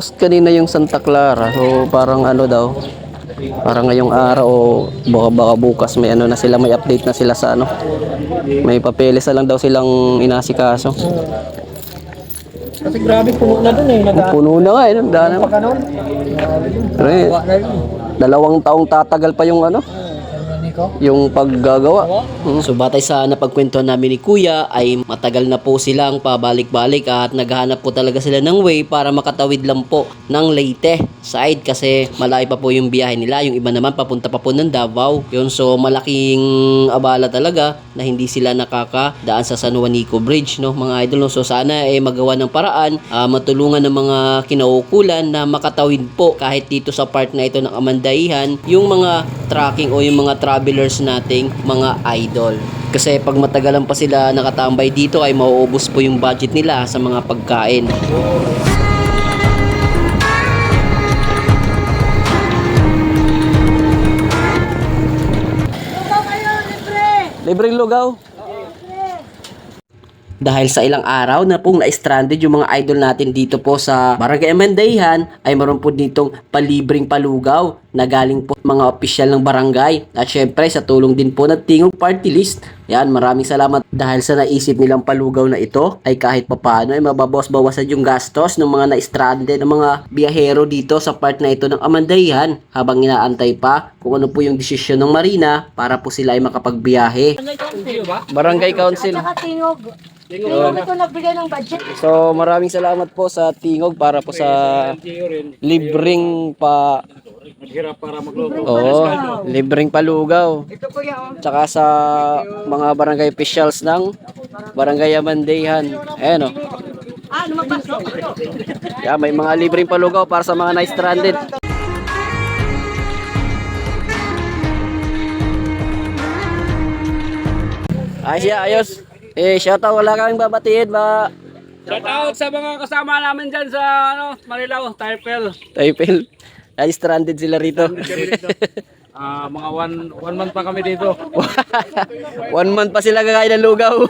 Kanina yung Santa Clara, so parang ano daw, parang ngayong araw o baka, baka bukas may ano na sila, may update na sila sa ano. May papeles na lang daw silang inasikaso. Kasi grabe puno na dun eh. Nag- Puno na nga eh, no? daan na. pa ganun. Pero eh, dalawang taong tatagal pa yung ano, Ano ko? yung paggagawa. Mm. So batay sa napagkwento namin ni Kuya ay matagal na po silang pabalik-balik at naghahanap po talaga sila ng way para makatawid lang po ng Leyte side kasi malayo pa po yung biyahe nila. Yung iba naman papunta pa po ng Davao. Yun so malaking abala talaga na hindi sila nakakadaan sa San Juanico Bridge no mga idol. No? So sana eh magawa ng paraan ah, matulungan ng mga kinaukulan na makatawid po kahit dito sa part na ito ng Amandaihan yung mga tracking o yung mga travelers nating mga idol. Kasi pag matagalan pa sila nakatambay dito ay mauubos po yung budget nila sa mga pagkain. Libreng lugaw. Dahil sa ilang araw na pong na-stranded yung mga idol natin dito po sa Barangay Amandayhan ay meron po ditong palibreng palugaw na galing po mga opisyal ng barangay. At syempre sa tulong din po ng Tingog Party List. Yan, maraming salamat dahil sa naisip nilang palugaw na ito ay kahit papano ay mababawas-bawasan yung gastos ng mga na-stranded ng mga biyahero dito sa part na ito ng Amandayhan habang inaantay pa kung ano po yung desisyon ng Marina para po sila ay makapagbiyahe. Barangay Council. At saka tingog. Tingog ito nagbigay ng budget. So maraming salamat po sa Tingog para po sa libreng pa Naghirap para magluto. Oo, libreng palugaw. Ito po yan. Tsaka sa mga barangay officials ng Barangay Amandehan. Ayan o. Ah, lumabas. no? Yeah, may mga libreng palugaw para sa mga na-stranded. Ayos ya, ayos. Eh, shoutout wala kang babatiin ba? Shout out sa mga kasama namin dyan sa ano, Marilao, Taipel. Taipel. Ay, stranded sila rito. Ah, mga one, one month pa kami dito. One month pa sila kakain ng lugaw.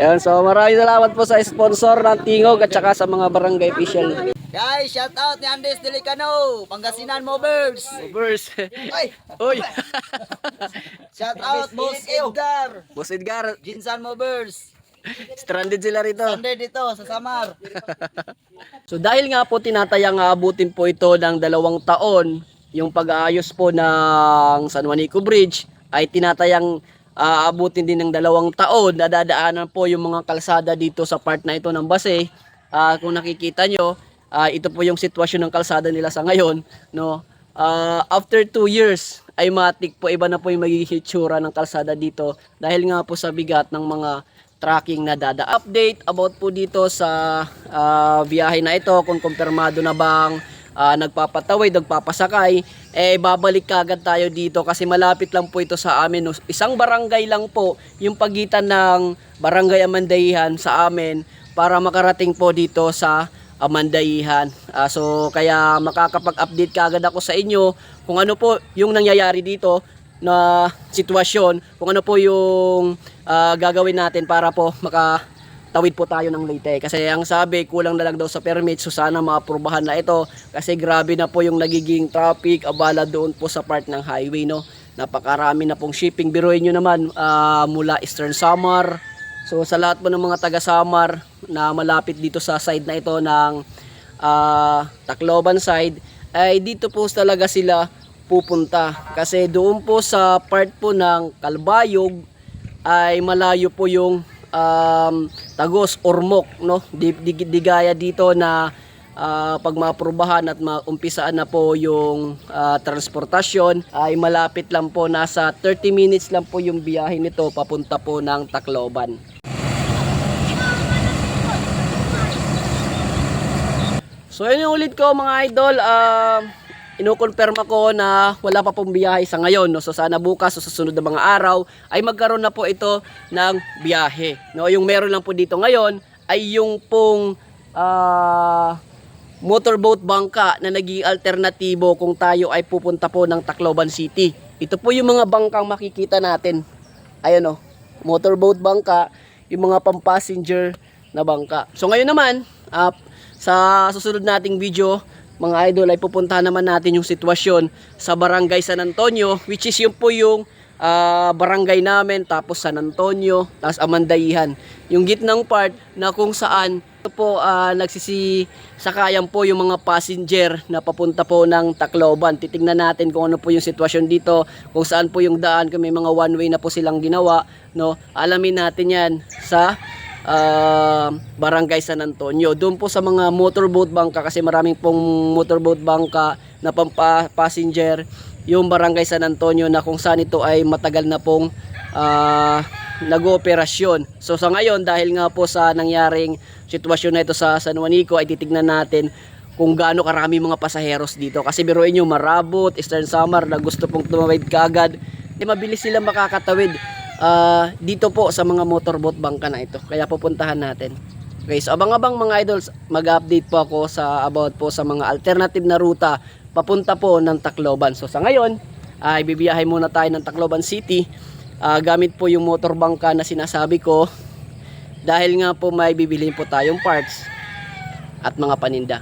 Ayan, so maraming salamat po sa sponsor ng Tingog at saka sa mga barangay official. Guys, shout out ni Andes Delicano, Pangasinan Movers. Movers. Ay, Uy! shout out Boss Edgar, Boss Edgar, Jinsan Movers. Stranded sila rito. Sunday dito sa Samar. So dahil nga po tinatayang aabutin po ito ng dalawang taon, yung pag-aayos po ng San Juanico Bridge ay tinatayang aabutin din ng dalawang taon na dadaanan po yung mga kalsada dito sa part na ito ng Base. Ah, kung nakikita nyo, ah, ito po yung sitwasyon ng kalsada nila sa ngayon. No? Ah, after 2 years ay matik po iba na po yung magiging hitsura ng kalsada dito dahil nga po sa bigat ng mga tracking na dada. Update about po dito sa ah, biyahe na ito kung kumpirmado na bang ah, nagpapatawid, nagpapasakay, eh babalik kagad tayo dito kasi malapit lang po ito sa amin. Isang barangay lang po yung pagitan ng barangay Amandayihan sa amin para makarating po dito sa Amandayihan. Ah, so kaya makakapag-update kagad ako sa inyo kung ano po yung nangyayari dito na sitwasyon, kung ano po yung ah, gagawin natin para po makatawid po tayo ng Leyte. Kasi ang sabi, kulang na lang daw sa permit, so sana maaprubahan na ito. Kasi grabe na po yung nagiging traffic, abala doon po sa part ng highway, no. Napakarami na pong shipping. Biruin nyo naman, ah, mula Eastern Samar. So sa lahat po ng mga taga Samar na malapit dito sa side na ito ng ah, Tacloban side, ay dito po talaga sila pupunta. Kasi doon po sa part po ng Kalbayog ay malayo po yung um, Tagos, Ormoc, no? Di, di, di gaya dito na ah, pag maaprubahan at maumpisaan na po yung ah, transportasyon ay malapit lang po nasa 30 minutes lang po yung biyahe nito papunta po ng Tacloban. So yun yung ulit ko mga idol, ah inukonfirma ko na wala pa pong biyahe sa ngayon. No? So sana bukas o sa susunod na mga araw ay magkaroon na po ito ng biyahe. No? Yung meron lang po dito ngayon ay yung pong ah, motorboat bangka na naging alternatibo kung tayo ay pupunta po ng Tacloban City. Ito po yung mga bangkang makikita natin. Ayan o, motorboat bangka, yung mga pampassenger na bangka. So ngayon naman, ah, Sa susunod nating video, mga idol, ay pupuntahan naman natin yung sitwasyon sa Barangay San Antonio, which is yung po yung ah, barangay namin, tapos San Antonio, tapos Amandayihan. Yung gitnang part na kung saan po ah, nagsisisakayan po yung mga passenger na papunta po ng Tacloban. Titingnan natin kung ano po yung sitwasyon dito, kung saan po yung daan, kung may mga one way na po silang ginawa, no? Alamin natin 'yan sa ah, Barangay San Antonio. Doon po sa mga motorboat bangka kasi maraming pong motorboat bangka na pampa passenger yung Barangay San Antonio na kung saan ito ay matagal na pong ah, nag-ooperasyon. So sa ngayon dahil nga po sa nangyaring sitwasyon na ito sa San Juanico ay titignan natin kung gaano karami mga pasaheros dito. Kasi biruin nyo, Marabot, Eastern Samar na gusto pong tumawid kaagad. Di mabilis sila makakatawid ah, dito po sa mga motorboat bangka na ito. Kaya pupuntahan natin. Okay, so abang-abang mga idols, mag-update po ako sa about po sa mga alternative na ruta papunta po ng Tacloban. So sa ngayon, ay bibiyahe muna tayo ng Tacloban City Ah, gamit po yung motor bangka na sinasabi ko dahil nga po may bibiliin po tayong parts at mga paninda.